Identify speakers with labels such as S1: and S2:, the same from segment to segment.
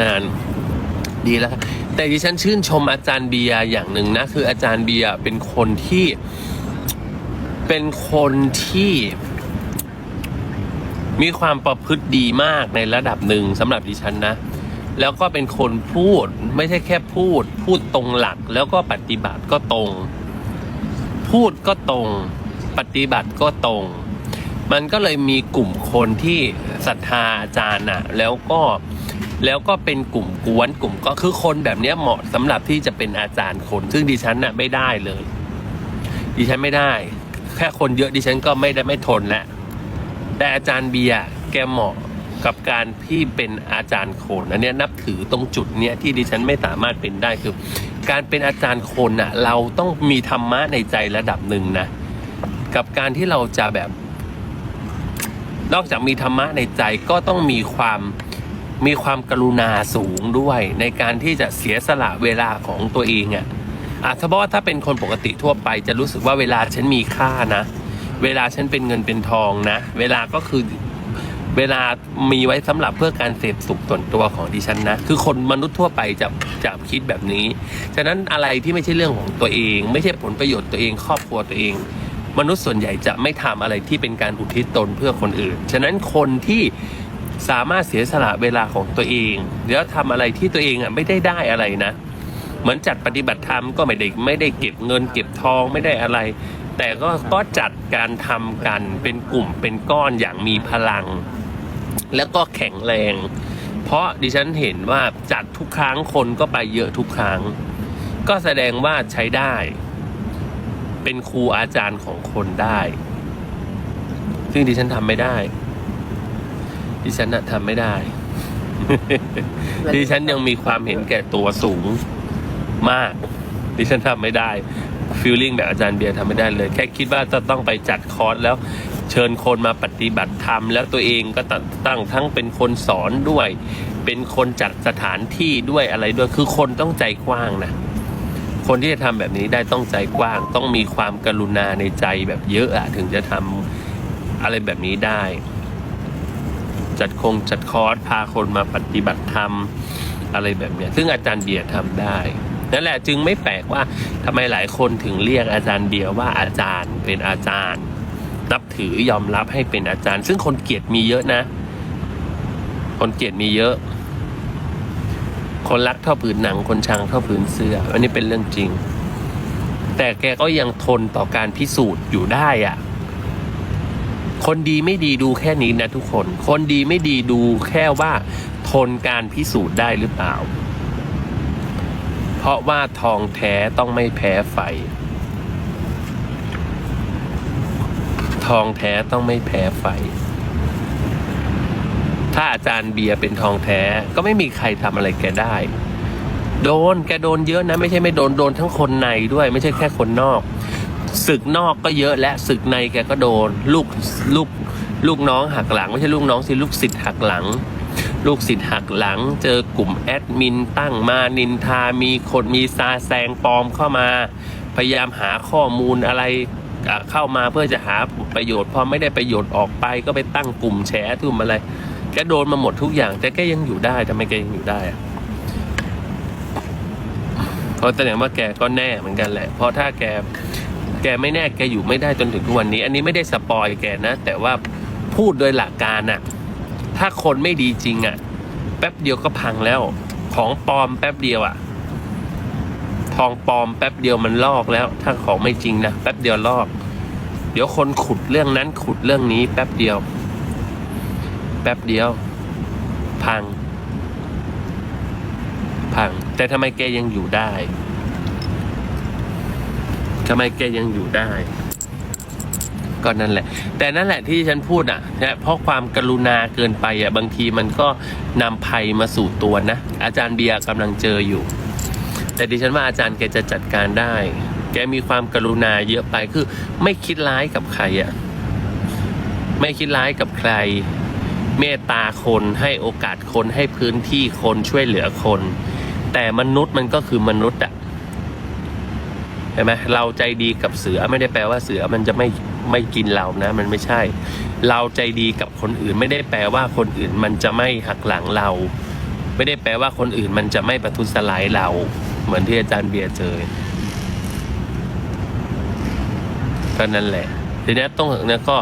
S1: งานดีแล้วครับแต่ดิฉันชื่นชมอาจารย์เบียร์อย่างหนึ่งนะ คืออาจารย์เบียร์เป็นคนที่เป็นคนที่มีความประพฤติดีมากในระดับหนึ่งสำหรับดิฉันนะ แล้วก็เป็นคนพูดไม่ใช่แค่พูด พูดตรงหลักแล้วก็ปฏิบัติก็ตรง พูดก็ตรง ปฏิบัติก็ตรง มันก็เลยมีกลุ่มคนที่ศรัทธาอาจารย์น่ะ แล้วก็แล้วก็เป็นกลุ่มกวนกลุ่มก็คือคนแบบนี้เหมาะสำหรับที่จะเป็นอาจารย์คน ซึ่งดิฉันน่ะไม่ได้เลย ดิฉันไม่ได้ แค่คนเยอะดิฉันก็ไม่ได้ไม่ทนแล้วแต่อาจารย์เบียร์แกเหมาะกับการที่เป็นอาจารย์คนอันนี้นับถือตรงจุดเนี้ยที่ดิฉันไม่สามารถเป็นได้คือ การเป็นอาจารย์คนน่ะ เราต้องมีธรรมะในใจระดับหนึ่งนะกับการที่เราจะแบบ นอกจากมีธรรมะในใจก็ต้องมีความมีความกรุณาสูงด้วย ในการที่จะเสียสละเวลาของตัวเองอะ่ะอาจจะเพราะว่าถ้าเป็นคนปกติทั่วไปจะรู้สึกว่าเวลาฉันมีค่านะ เวลาฉันเป็นเงินเป็นทองนะ เวลาก็คือเวลามีไว้สำหรับเพื่อการเสพสุขส่วนตัวของดิฉันนะ คือคนมนุษย์ทั่วไปจะจะคิดแบบนี้ ฉะนั้นอะไรที่ไม่ใช่เรื่องของตัวเอง ไม่ใช่ผลประโยชน์ตัวเอง ครอบครัวตัวเอง มนุษย์ส่วนใหญ่จะไม่ทำอะไรที่เป็นการอุทิศตนเพื่อคนอื่น ฉะนั้นคนที่สามารถเสียสละเวลาของตัวเองแล้วทำอะไรที่ตัวเองอะไม่ได้ได้อะไรนะ เหมือนจัดปฏิบัติธรรมก็ไม่ได้ไม่ได้เก็บเงิน เก็บทองไม่ได้อะไร แต่ก็ก็จัดการทำกันเป็นกลุ่มเป็นก้อนอย่างมีพลัง แล้วก็แข็งแรง เพราะดิฉันเห็นว่าจัดทุกครั้งคนก็ไปเยอะทุกครั้ง ก็แสดงว่าใช้ได้ เป็นครูอาจารย์ของคนได้ ซึ่งดิฉันทำไม่ได้ ดิฉันน่ะทำไม่ได้ ดิฉันยังมีความเห็นแก่ตัวสูงมาก ดิฉันทำไม่ได้ฟีลลิ่งแบบอาจารย์เบียร์ทำไม่ได้เลย แค่คิดว่าจะต้องไปจัดคอร์สแล้วเชิญคนมาปฏิบัติธรรม แล้วตัวเองก็ตั้งทั้งเป็นคนสอนด้วย เป็นคนจัดสถานที่ด้วยอะไรด้วยคือคนต้องใจกว้างนะ คนที่จะทำแบบนี้ได้ต้องใจกว้าง ต้องมีความกรุณาในใจแบบเยอะอะถึงจะทำอะไรแบบนี้ได้ จัดคงจัดคอร์สพาคนมาปฏิบัติธรรมอะไรแบบเนี้ย ซึ่งอาจารย์เบียร์ทำได้นั่นแหละจึงไม่แปลกว่าทำไมหลายคนถึงเรียกอาจารย์เบียร์ว่าอาจารย์เป็นอาจารย์นับถือยอมรับให้เป็นอาจารย์ ซึ่งคนเกลียดมีเยอะนะ คนเกลียดมีเยอะ คนรักเท่าผืนหนังคนชังเท่าผืนเสื้อ อันนี้เป็นเรื่องจริง แต่แกก็ยังทนต่อการพิสูจน์อยู่ได้อะคนดีไม่ดีดูแค่นี้นะทุกคน คนดีไม่ดีดูแค่ว่าทนการพิสูจน์ได้หรือเปล่า เพราะว่าทองแท้ต้องไม่แพ้ไฟ ทองแท้ต้องไม่แพ้ไฟ ถ้าอาจารย์เบียร์เป็นทองแท้ ก็ไม่มีใครทำอะไรแกได้ โดนแกโดนเยอะนะ ไม่ใช่ไม่โดนโดนทั้งคนในด้วย ไม่ใช่แค่คนนอกศึกนอกก็เยอะและศึกในแกก็โดน ลูกลูกลูกน้องหักหลัง ไม่ใช่ลูกน้องสิลูกศิษย์หักหลัง ลูกศิษย์หักหลัง เจอกลุ่มแอดมินตั้งมานินทามีคนมีซาแซงปลอมเข้ามา พยายามหาข้อมูลอะไรเข้ามาเพื่อจะหาประโยชน์ พอไม่ได้ประโยชน์ออกไปก็ไปตั้งกลุ่มแฉทุ่มอะไร แกโดนมาหมดทุกอย่าง แต่แกยังอยู่ได้ทำไมแกยังอยู่ได้อะเพราะแสดงว่าแกก็แน่เหมือนกันแหละ เพราะถ้าแกแกไม่แน่แกอยู่ไม่ได้จนถึงทุกวันนี้ อันนี้ไม่ได้สปอยแกนะ แต่ว่าพูดโดยหลักการน่ะถ้าคนไม่ดีจริงอะแป๊บเดียวก็พังแล้ว ของปลอมแป๊บเดียวอะทองปลอมแป๊บเดียวมันลอกแล้ว ถ้าของไม่จริงนะแป๊บเดียวลอก เดี๋ยวคนขุดเรื่องนั้นขุดเรื่องนี้แป๊บเดียว แป๊บเดียว พัง พัง แต่ทำไมแกยังอยู่ได้ทำไมแกยังอยู่ได้ ก็นั่นแหละ แต่นั่นแหละที่ฉันพูดอะนะเพราะความกรุณาเกินไปอะ บางทีมันก็นำภัยมาสู่ตัวนะ อาจารย์เบียร์กำลังเจออยู่ แต่ดิฉันว่าอาจารย์แกจะจัดการได้ แกมีความกรุณาเยอะไปคือ ไม่คิดร้ายกับใครอะ ไม่คิดร้ายกับใคร เมตตาคนให้โอกาสคนให้พื้นที่คนช่วยเหลือคน แต่มนุษย์มันก็คือมนุษย์อะเห็นไหมเราใจดีกับเสือไม่ได้แปลว่าเสือมันจะไม่ไม่กินเรานะ มันไม่ใช่ เราใจดีกับคนอื่น ไม่ได้แปลว่าคนอื่นมันจะไม่หักหลังเรา ไม่ได้แปลว่าคนอื่นมันจะไม่ประทุษร้ายเรา เหมือนที่อาจารย์เบียร์เจอก็นั่นแหละทีนี้ต้องเนี่ยก็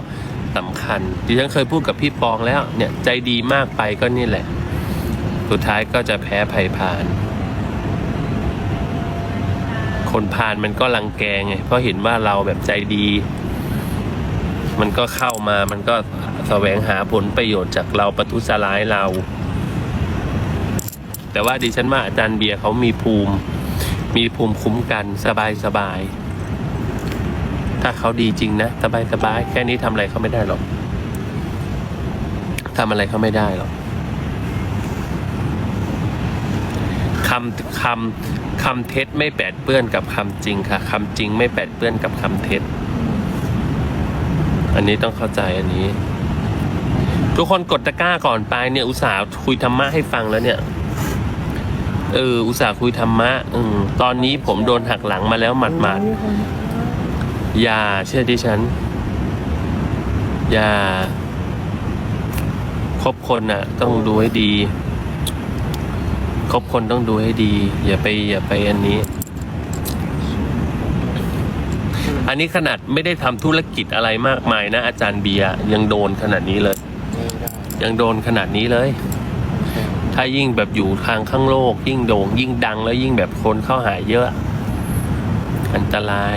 S1: สำคัญดิฉันเคยพูดกับพี่ปองแล้วเนี่ยใจดีมากไปก็นี่แหละ สุดท้ายก็จะแพ้ภัยพาน คนพานมันก็รังแกไงเพราะเห็นว่าเราแบบใจดี มันก็เข้ามามันก็แสวงหาผลประโยชน์จากเราประทุษร้ายเรา แต่ว่าดิฉันว่าอาจารย์เบียร์เขามีภูมิ มีภูมิคุ้มกันสบายสบาย ถ้าเขาดีจริงนะ สบายสบายแค่นี้ทำอะไรเขาไม่ได้หรอกทำอะไรเขาไม่ได้หรอกคำคำคำเท็จไม่แปดเปื้อนกับคำจริงค่ะคำจริงไม่แปดเปื้อนกับคำเท็จ อันนี้ต้องเข้าใจอันนี้ ทุกคนกดตะกร้าก่อนไปเนี่ย อุตส่าห์คุยธรรมะให้ฟังแล้วเนี่ยเอออุตส่าห์คุยธรรมะอืมตอนนี้ผมโดนหักหลังมาแล้วหมัดหมัด อย่าเชื่อดิฉัน อย่าคบคนอะ ต้องดูให้ดี คบคนต้องดูให้ดี อย่าไป อย่าไปอันนี้ อันนี้ขนาดไม่ได้ทำธุรกิจอะไรมากมายนะ อาจารย์เบียร์ยังโดนขนาดนี้เลย
S2: ไม่ได้
S1: ยังโดนขนาดนี้เลย ถ้ายิ่งแบบอยู่ทางข้างโลก ยิ่งโด่งยิ่งดังแล้วยิ่งแบบคนเข้าหาเยอะ อันตราย